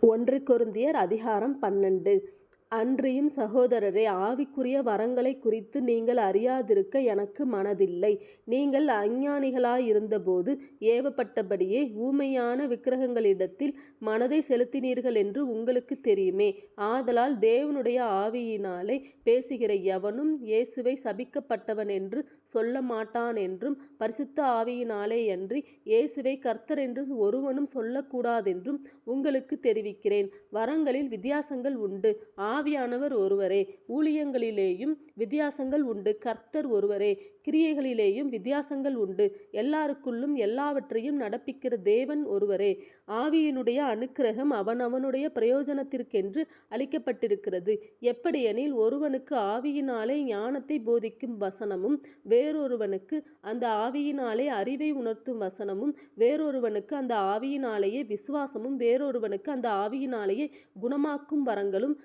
ஒன்று கொரிந்தியர் அதிகாரம் பன்னெண்டு. அன்றியும் சகோதரரே ஆவிக்குரிய வரங்களைக் குறித்து நீங்கள் அறியாதிருக்க எனக்கு மனதில்லை. நீங்கள் அஞ்ஞானிகளாயிருந்தபோது ஏவப்பட்டபடியே ஊமையான விக்கிரகங்களிடத்தில் மனதை செலுத்தினீர்கள் என்று உங்களுக்குத் தெரியுமே. ஆதலால் தேவனுடைய ஆவியினாலே பேசுகிற எவனும் இயேசுவை சபிக்கப்பட்டவனென்று என்றும் பரிசுத்த ஆவியினாலேயன்றி கர்த்தர் என்று ஒருவனும் சொல்லக்கூடாதென்றும் உங்களுக்குத் தெரிவிக்கிறேன். வரங்களில் வித்தியாசங்கள் உண்டு ஆ ஆவியானவர் ஒருவரே. ஊழியங்களிலேயும் வித்தியாசங்கள் உண்டு கர்த்தர் ஒருவரே. கிரியைகளிலேயும் வித்தியாசங்கள் உண்டு எல்லாருக்குள்ளும் எல்லாவற்றையும் நடப்பிக்கிற தேவன் ஒருவரே. ஆவியினுடைய அனுக்கிரகம் அவன் அவனுடைய பிரயோஜனத்திற்கென்று அளிக்கப்பட்டிருக்கிறது. எப்படியெனில் ஒருவனுக்கு ஆவியினாலே ஞானத்தை போதிக்கும் வசனமும் வேறொருவனுக்கு அந்த ஆவியினாலே அறிவை உணர்த்தும் வசனமும் வேறொருவனுக்கு அந்த ஆவியினாலேயே விசுவாசமும் வேறொருவனுக்கு அந்த ஆவியினாலேயே குணமாக்கும் வரங்களும்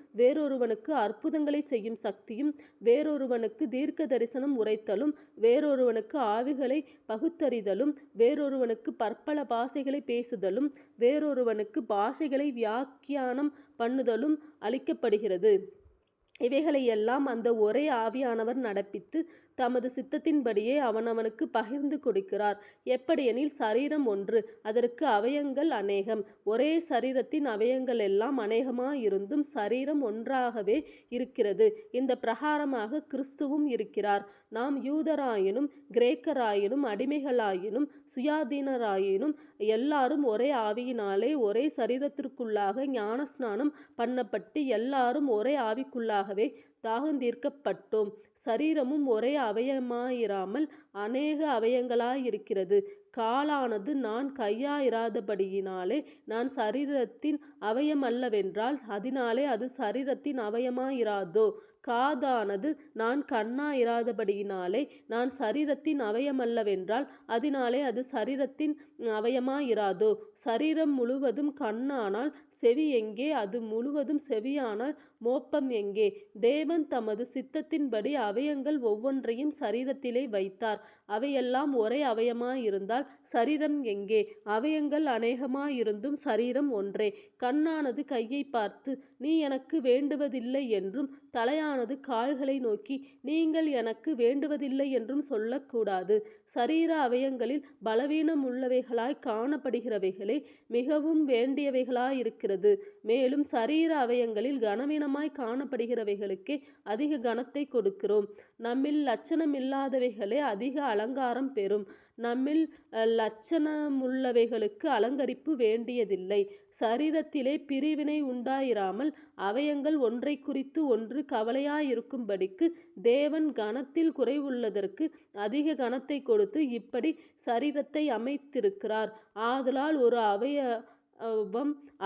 வேறொருவனுக்கு அற்புதங்களை செய்யும் சக்தியும் வேறொருவனுக்கு தீர்க்க தரிசனம் உரைத்தலும் வேறொருவனுக்கு ஆவிகளை பகுத்தறிதலும் வேறொருவனுக்கு பற்பல பாஷைகளைப் பேசுதலும் வேறொருவனுக்கு பாஷைகளை வியாக்கியானம் பண்ணுதலும் அளிக்கப்படுகிறது. இவைகளையெல்லாம் அந்த ஒரே ஆவியானவர் நடப்பித்து தமது சித்தத்தின்படியே அவனவனுக்கு பகிர்ந்து கொடுக்கிறார். எப்படியெனில் சரீரம் ஒன்று அதற்கு அவயங்கள் அநேகம். ஒரே சரீரத்தின் அவயங்கள் எல்லாம் அநேகமாயிருந்தும் சரீரம் ஒன்றாகவே இருக்கிறது. இந்த பிரகாரமாக கிறிஸ்துவும் இருக்கிறார். நாம் யூதராயினும் கிரேக்கராயினும் அடிமைகளாயினும் சுயாதீனராயினும் எல்லாரும் ஒரே ஆவியினாலே ஒரே சரீரத்திற்குள்ளாக ஞானஸ்நானம் பண்ணப்பட்டு எல்லாரும் ஒரே ஆவிக்குள்ளாக தாகந்தீர்க்கப்பட்டோம். சரீரமும் ஒரே அவயமாயிராமல் அநேக அவயங்களாயிருக்கிறது. காலானது நான் கையாயிராதபடியினாலே நான் சரீரத்தின் அவயமல்லவென்றால் அதனாலே அது சரீரத்தின் அவயமாயிராதோ? காதானது நான் கண்ணாயிராதபடியினாலே நான் சரீரத்தின் அவயமல்லவென்றால் அதனாலே அது சரீரத்தின் அவயமாயிராதோ? சரீரம் முழுவதும் கண்ணானால் செவி எங்கே? அது முழுவதும் செவியானால் மோப்பம் எங்கே? தேவன் தமது சித்தத்தின்படி அவயங்கள் ஒவ்வொன்றையும் சரீரத்திலே வைத்தார். அவையெல்லாம் ஒரே அவயமாயிருந்தால் சரீரம் எங்கே? அவயங்கள் அநேகமாயிருந்தும் சரீரம் ஒன்றே. கண்ணானது கையை பார்த்து நீ எனக்கு வேண்டுவதில்லை என்றும் தலையானது கால்களை நோக்கி நீங்கள் எனக்கு வேண்டுவதில்லை என்றும் சொல்லக்கூடாது. சரீர அவயங்களில் பலவீனமுள்ளவைகளாய்க் காணப்படுகிறவைகளே மிகவும் வேண்டியவைகளாயிருக்கிறது. மேலும் சரீர அவயங்களில் கனவீனமாய் காணப்படுகிறவைகளுக்கே அதிக கனத்தை கொடுக்கிறோம். நம்மில் லட்சணமில்லாதவைகளே அதிக அலங்காரம் பெறும். நம்மில் லட்சணமுள்ளவைகளுக்கு அலங்கரிப்பு வேண்டியதில்லை. சரீரத்திலே பிரிவினை உண்டாயிராமல் அவயங்கள் ஒன்றைக்குறித்து ஒன்று கவலையாயிருக்கும்படிக்கு தேவன் கனத்தில் குறைவுள்ளதற்கு அதிக கணத்தை கொடுத்து இப்படி சரீரத்தை அமைத்திருக்கிறார். ஆதலால் ஒரு அவய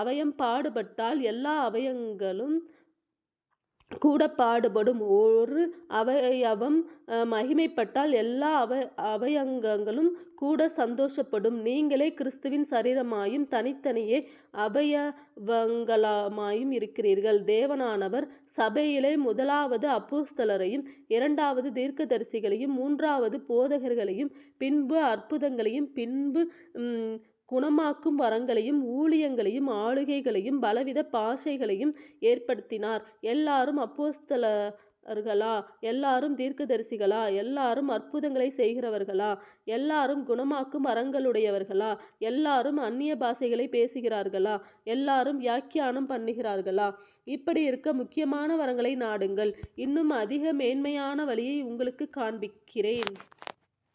அவயம் பாடுபட்டால் எல்லா அவயங்களும் கூட பாடுபடும். ஒரு அவயவம் மகிமைப்பட்டால் எல்லா அவ அவயங்களும் கூட சந்தோஷப்படும். நீங்களே கிறிஸ்துவின் சரீரமாயும் தனித்தனியே அவயவங்களாயும் இருக்கிறீர்கள். தேவனானவர் சபையிலே முதலாவது அப்போஸ்தலரையும் இரண்டாவது தீர்க்கதரிசிகளையும் மூன்றாவது போதகர்களையும் பின்பு அற்புதங்களையும் பின்பு குணமாக்கும் வரங்களையும் ஊழியங்களையும் ஆளுகைகளையும் பலவித பாஷைகளையும் ஏற்படுத்தினார். எல்லாரும் அப்போஸ்தலர்களா? எல்லாரும் தீர்க்கதரிசிகளா? எல்லாரும் அற்புதங்களை செய்கிறவர்களா? எல்லாரும் குணமாக்கும் வரங்களுடையவர்களா? எல்லாரும் அந்நிய பாஷைகளைப் பேசுகிறார்களா? எல்லாரும் வியாக்கியானம் பண்ணுகிறார்களா? இப்படி இருக்க முக்கியமான வரங்களை நாடுங்கள். இன்னும் அதிக மேன்மையான வழியை உங்களுக்கு காண்பிக்கிறேன்.